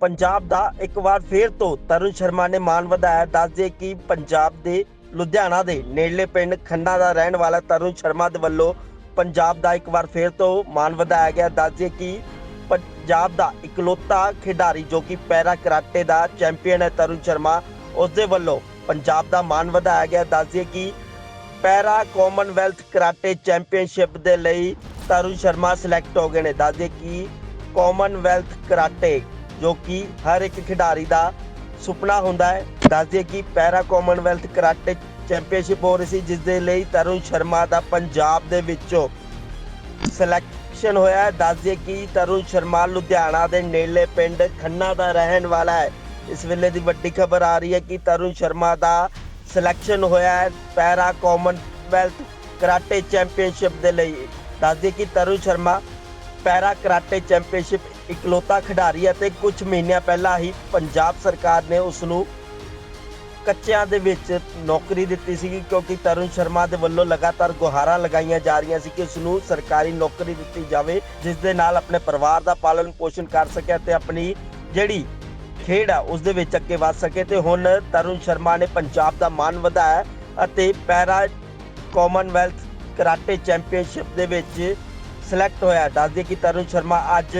ਪੰਜਾਬ ਦਾ ਇੱਕ ਵਾਰ ਫੇਰ ਤੋਂ ਤਰੁਣ ਸ਼ਰਮਾ ਨੇ ਮਾਨ ਵਧਾਇਆ। ਦੱਸਦੇ ਕਿ ਪੰਜਾਬ ਦੇ ਲੁਧਿਆਣਾ ਦੇ ਨੇੜਲੇ ਪਿੰਡ ਖੰਨਾ ਦਾ ਰਹਿਣ ਵਾਲਾ ਤਰੁਣ ਸ਼ਰਮਾ ਦੇ ਵੱਲੋਂ ਪੰਜਾਬ ਦਾ ਇੱਕ ਵਾਰ ਫੇਰ ਤੋਂ ਮਾਣ ਵਧਾਇਆ ਗਿਆ। ਦੱਸਦੇ ਕਿ ਪੰਜਾਬ ਦਾ ਇਕਲੌਤਾ ਖਿਡਾਰੀ ਜੋ ਕਿ ਪੈਰਾ ਕਰਾਟੇ ਦਾ ਚੈਂਪੀਅਨ ਹੈ ਤਰੁਣ ਸ਼ਰਮਾ, ਉਸ ਦੇ ਵੱਲੋਂ ਪੰਜਾਬ ਦਾ ਮਾਣ ਵਧਾਇਆ ਗਿਆ। ਦੱਸਦੇ ਕਿ ਪੈਰਾ ਕਾਮਨਵੈਲਥ ਕਰਾਟੇ ਚੈਂਪੀਅਨਸ਼ਿਪ ਦੇ ਲਈ ਤਰੁਣ ਸ਼ਰਮਾ ਸਿਲੈਕਟ ਹੋ ਗਏ ਨੇ। ਦੱਸਦੇ ਕਿ ਕਾਮਨਵੈਲਥ ਕਰਾਟੇ ਜੋ ਕਿ ਹਰ ਇੱਕ ਖਿਡਾਰੀ ਦਾ ਸੁਪਨਾ ਹੁੰਦਾ ਹੈ। ਦੱਸਦੇ ਕਿ ਪੈਰਾ ਕਾਮਨਵੈਲਥ ਕਰਾਟੇ ਚੈਂਪੀਅਨਸ਼ਿਪ ਹੋ ਰਹੀ ਸੀ, ਜਿਸ ਦੇ ਲਈ ਤਰੁਣ ਸ਼ਰਮਾ ਦਾ ਪੰਜਾਬ ਦੇ ਵਿੱਚੋਂ ਸਿਲੈਕਸ਼ਨ ਹੋਇਆ ਹੈ। ਦੱਸਦੇ ਕਿ ਤਰੁਣ ਸ਼ਰਮਾ ਲੁਧਿਆਣਾ ਦੇ ਨੇੜਲੇ ਪਿੰਡ ਖੰਨਾ ਦਾ ਰਹਿਣ ਵਾਲਾ ਹੈ। ਇਸ ਵੇਲੇ ਦੀ ਵੱਡੀ ਖਬਰ ਆ ਰਹੀ ਹੈ ਕਿ ਤਰੁਣ ਸ਼ਰਮਾ ਦਾ ਸਿਲੈਕਸ਼ਨ ਹੋਇਆ ਹੈ ਪੈਰਾ ਕਾਮਨਵੈਲਥ ਕਰਾਟੇ ਚੈਂਪੀਅਨਸ਼ਿਪ ਦੇ ਲਈ। ਦੱਸਦੇ ਕਿ Tarun Sharma para karate championship ਇਕਲੌਤਾ ਖਿਡਾਰੀ ਅਤੇ ਤੇ ਕੁਝ ਮਹੀਨਿਆਂ ਪਹਿਲਾਂ ਹੀ ਪੰਜਾਬ ਸਰਕਾਰ ਨੇ ਉਸ ਨੂੰ ਕੱਚਿਆਂ ਦੇ ਵਿੱਚ ਨੌਕਰੀ ਦਿੱਤੀ ਸੀ ਕਿਉਂਕਿ ਤਰੁਣ ਸ਼ਰਮਾ ਦੇ ਵੱਲੋਂ ਲਗਾਤਾਰ ਗੁਹਾਰਾਂ ਲਗਾਈਆਂ ਜਾ ਰਹੀਆਂ ਸੀ ਕਿ ਉਸ ਨੂੰ ਸਰਕਾਰੀ ਨੌਕਰੀ ਦਿੱਤੀ ਜਾਵੇ, ਜਿਸ ਦੇ ਨਾਲ ਆਪਣੇ ਪਰਿਵਾਰ ਦਾ ਪਾਲਣ ਪੋਸ਼ਣ ਕਰ ਸਕੇ ਅਤੇ ਆਪਣੀ ਜਿਹੜੀ ਖੇਡ ਆ, ਉਸ ਦੇ ਵਿੱਚ ਅੱਗੇ ਵਧ ਸਕੇ। ਤੇ ਹੁਣ ਤਰੁਣ ਸ਼ਰਮਾ ਨੇ ਪੰਜਾਬ ਦਾ ਮਾਣ ਵਧਾਇਆ ਅਤੇ ਪੈਰਾ ਕਾਮਨਵੈਲਥ ਕਰਾਟੇ ਚੈਂਪੀਅਨਸ਼ਿਪ ਦੇ ਵਿੱਚ ਸਿਲੈਕਟ ਹੋਇਆ। ਦੱਸਦੇ ਕਿ ਤਰੁਣ ਸ਼ਰਮਾ ਅੱਜ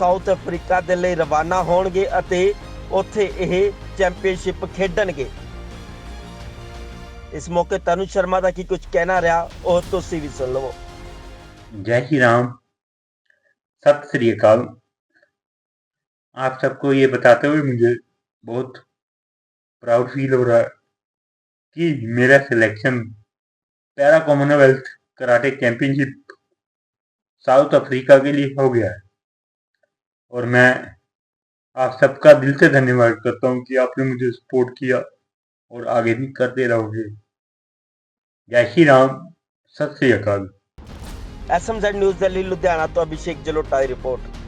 ਸਾਊਥ ਅਫਰੀਕਾ ਦੇ ਲਈ ਰਵਾਨਾ ਹੋਣਗੇ ਅਤੇ ਉੱਥੇ ਇਹ ਚੈਂਪੀਅਨਸ਼ਿਪ ਖੇਡਣਗੇ ਇਸ ਮੌਕੇ ਤਰੁਣ ਸ਼ਰਮਾ ਦਾ ਕੀ ਕੁਝ ਕਹਿਣਾ ਰਿਹਾ ਉਹ ਤੁਸੀਂ ਵੀ ਸੁਣ ਲਵੋ जय श्री राम सत श्री अकाल आप सबको ये बताते हुए मुझे बहुत प्राउड फील हो रहा है कि मेरा selection para Commonwealth karate championship South Africa के लिए हो गया है और मैं आप सबका दिल से धन्यवाद करता हूँ कि आपने मुझे सपोर्ट किया और आगे भी करते रहोगे। जय श्री राम, सत श्री अकाल। S M Z news Delhi Ludhiana तो अभिषेक जलोटा रिपोर्ट